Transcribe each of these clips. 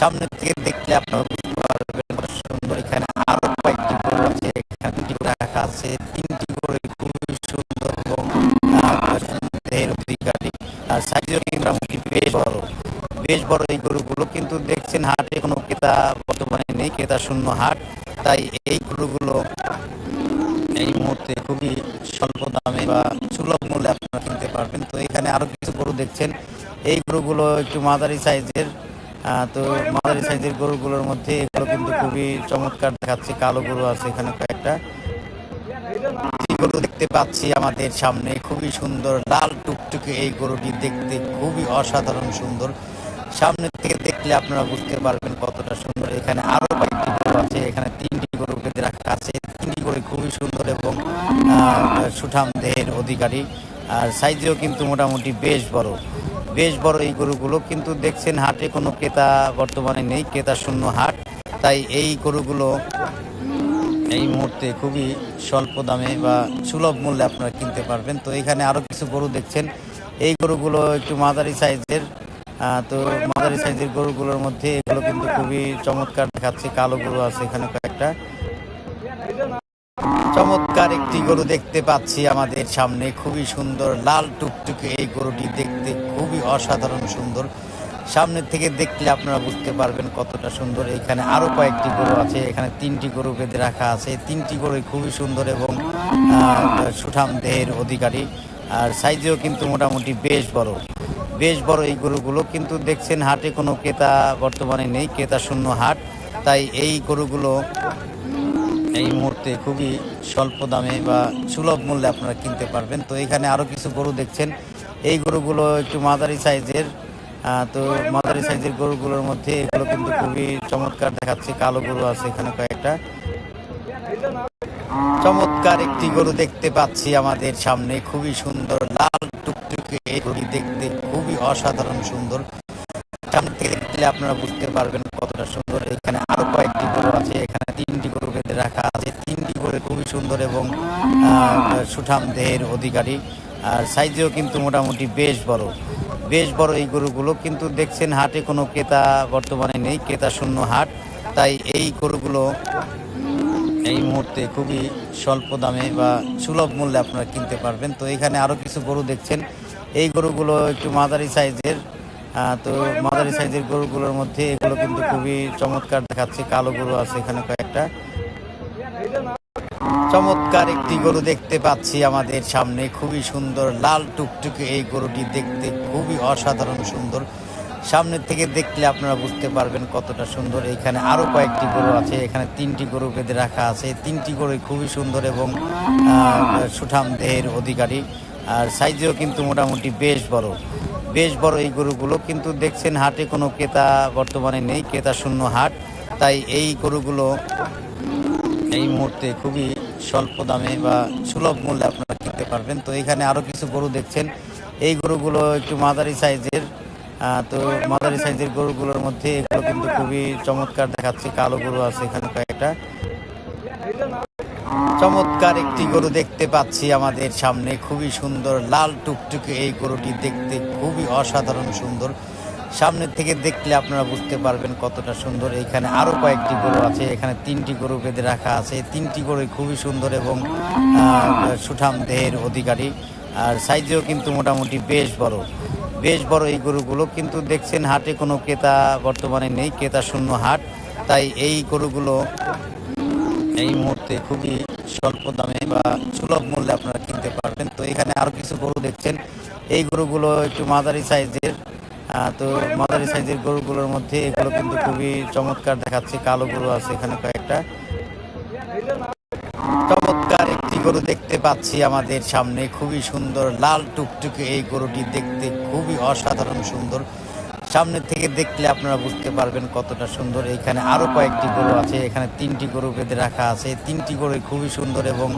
সামনে থেকে দেখলে আপনারা বুঝতে পারবেন সুন্দর এখানে আরও কয়েকটি গরু আছে। এখানে রাখা আছে। তিনটি করে খুবই সুন্দর এবং দেহের অধিকারী আর মোটামুটি বেশ বড়। বেশ বড় এই গরুগুলো কিন্তু দেখছেন হাটে কোনো ক্রেতা বর্তমানে নেই, ক্রেতা শূন্য হাট। তাই এই গরুগুলো এই মুহূর্তে খুবই স্বল্প দামে বা সুলভ মূল্যে আপনারা কিনতে পারবেন। তো এখানে আরও কিছু গরু দেখছেন। এই গরুগুলো একটু মাদারি সাইজের তো মাঝারি সাইজের গরুগুলোর মধ্যে এগুলো কিন্তু খুবই চমৎকার দেখাচ্ছে। কালো গরু আছে এখানে কয়েকটা। গরু দেখতে পাচ্ছি আমাদের সামনে, খুবই সুন্দর, লাল টুকটুকে এই গরুটি দেখতে খুবই অসাধারণ সুন্দর। সামনে থেকে দেখলে আপনারা বুঝতে পারবেন কতটা সুন্দর। এখানে আরও কয়েকটি গরু আছে, এখানে তিনটি গরু বেঁধে রাখা আছে। তিনটি গরু খুবই সুন্দর এবং সুঠাম দেহের অধিকারী। আর সাইজেও কিন্তু মোটামুটি বেশ বড়। বেশ বড় এই গরুগুলো, কিন্তু দেখছেন হাটে কোনো ক্রেতা বর্তমানে নেই, ক্রেতা শূন্য হাট। তাই এই গরুগুলো এই মুহূর্তে খুবই স্বল্প দামে বা সুলভ মূল্যে আপনারা কিনতে পারবেন। তো এখানে আরও কিছু গরু দেখছেন। এই গরুগুলো একটু মাঝারি সাইজের তো মাঝারি সাইজের গরুগুলোর মধ্যে এগুলো কিন্তু খুবই চমৎকার দেখাচ্ছে। কালো গরু আছে এখানে কয়েকটা। চমৎকার একটি গরু দেখতে পাচ্ছি আমাদের সামনে। খুবই সুন্দর লাল টুকটুকে এই গরুটি দেখতে খুবই অসাধারণ সুন্দর। সামনের থেকে দেখলে আপনারা বুঝতে পারবেন কতটা সুন্দর। এখানে আরও কয়েকটি গরু আছে, এখানে তিনটি গরু বেঁধে রাখা আছে। তিনটি গরু খুবই সুন্দর এবং সুঠাম দেহের অধিকারী। আর সাইজেও কিন্তু মোটামুটি বেশ বড় বেশ বড় এই গরুগুলো। কিন্তু দেখছেন হাটে কোনো ক্রেতা বর্তমানে নেই, ক্রেতা শূন্য হাট। তাই এই গরুগুলো এই মুহূর্তে খুবই স্বল্প দামে বা সুলভ মূল্যে আপনারা কিনতে পারবেন। তো এখানে আরও কিছু গরু দেখছেন। এই গরুগুলো একটু মাঝারি সাইজের। তো মাঝারি সাইজের গরুগুলোর মধ্যে এগুলো কিন্তু খুবই চমৎকার দেখাচ্ছে। কালো গরু আছে এখানে কয়েকটা। চমৎকার একটি গরু দেখতে পাচ্ছি আমাদের সামনে। খুবই সুন্দর, লাল টুকটুকে এই গরুটি দেখতে খুবই অসাধারণ সুন্দর। সামনে থেকে দেখলে আপনারা বুঝতে পারবেন কতটা সুন্দর। এখানে আরও কয়েকটি গরু আছে এখানে তিনটি গরু বেঁধে রাখা আছে। তিনটি গরু খুবই সুন্দর এবং সুঠাম দেহের অধিকারী। আর সাইজেও কিন্তু মোটামুটি বেশ বড়। বেশ বড় এই গরুগুলো। কিন্তু দেখছেন হাটে কোনো ক্রেতা বর্তমানে নেই। ক্রেতা শূন্য হাট। তাই এই গরুগুলো এই মুহূর্তে খুবই স্বল্প দামে বা সুলভ মূল্যে আপনারা কিনতে পারবেন। তো এখানে আরও কিছু গরু দেখছেন। এই গরুগুলো একটু মাঝারি সাইজের। তো মাঝারি সাইজের গরুগুলোর মধ্যে এগুলো কিন্তু খুবই চমৎকার দেখাচ্ছে। কালো গরু আছে এখানে কয়েকটা। চমৎকার একটি গরু দেখতে পাচ্ছি আমাদের সামনে। খুবই সুন্দর লাল টুকটুকে এই গরুটি দেখতে খুবই অসাধারণ সুন্দর। সামনের থেকে দেখলে আপনারা বুঝতে পারবেন কতটা সুন্দর। এখানে আরও কয়েকটি গরু আছে, এখানে তিনটি গরু বেঁধে রাখা আছে। তিনটি গরু খুবই সুন্দর এবং সুঠাম দেহের অধিকারী। আর সাইজেও কিন্তু মোটামুটি বেশ বড় বেশ বড় এই গরুগুলো। কিন্তু দেখছেন হাটে কোনো ক্রেতা বর্তমানে নেই, ক্রেতা শূন্য হাট। তাই এই গরুগুলো এই মুহূর্তে খুবই স্বল্প দামে বা সুলভ মূল্যে আপনারা কিনতে পারবেন। তো এখানে আরও কিছু গরু দেখছেন। এই গরুগুলো একটু মাঝারি সাইজের তো মাঝারি সাইজের গরুগুলোর মধ্যে এগুলো কিন্তু খুবই চমৎকার দেখাচ্ছে। কালো গরু আছে এখানে কয়েকটা। চমৎকার একটি গরু দেখতে পাচ্ছি আমাদের সামনে। খুবই সুন্দর, লাল টুকটুকে এই গরুটি দেখতে খুবই অসাধারণ সুন্দর। সামনের থেকে দেখলে আপনারা বুঝতে পারবেন কতটা সুন্দর। এখানে আরও কয়েকটি গরু আছে, এখানে তিনটি গরু বেঁধে রাখা আছে। তিনটি গরু খুবই সুন্দর এবং সুঠাম দেহের অধিকারী। আর সাইজেও কিন্তু মোটামুটি বেশ বড়। বেশ বড় এই গরুগুলো, কিন্তু দেখছেন হাটে কোনো ক্রেতা বর্তমানে নেই, ক্রেতা শূন্য হাট। তাই এই গরুগুলো এই মুহূর্তে খুবই স্বল্প দামে বা সুলভ মূল্যে আপনারা কিনতে পারবেন। তো এখানে আরও কিছু গরু দেখছেন। এই গরুগুলো একটু মাঝারি সাইজের। তো মাঝারি সাইজের গরুগুলোর মধ্যে এগুলো কিন্তু খুবই চমৎকার দেখাচ্ছে। কালো গরু আছে এখানে কয়েকটা। চমৎকার একটি গরু দেখতে পাচ্ছি আমাদের সামনে। খুবই সুন্দর, লাল টুকটুকে এই গরুটি দেখতে খুবই অসাধারণ সুন্দর। সামনে থেকে দেখলে আপনারা বুঝতে পারবেন কতটা সুন্দর। এখানে আরও কয়েকটি গরু আছে, এখানে তিনটি গরু বেঁধে রাখা আছে। তিনটি গরু খুবই সুন্দর এবং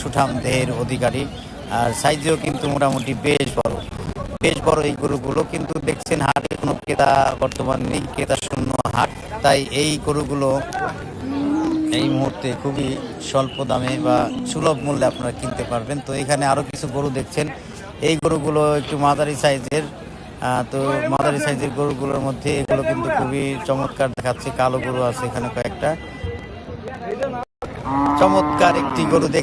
সুঠাম দেহের অধিকারী। আর সাইজেও কিন্তু মোটামুটি বেশ বড়। বেশ বড় এই গরুগুলো, কিন্তু দেখছেন হাটে কোনো ক্রেতা বর্তমান নেই, ক্রেতা শূন্য হাট। তাই এই গরুগুলো এই মুহূর্তে খুবই স্বল্প দামে বা সুলভ মূল্যে আপনারা কিনতে পারবেন। তো এখানে আরও কিছু গরু দেখছেন। এই গরুগুলো একটু মাঝারি সাইজের তো মাদারি সাইজের গরুগুলোর মধ্যে এগুলো কিন্তু খুবই চমৎকার দেখাচ্ছে। কালো গরু আছে এখানে কয়েকটা। চমৎকার একটি গরু দেখ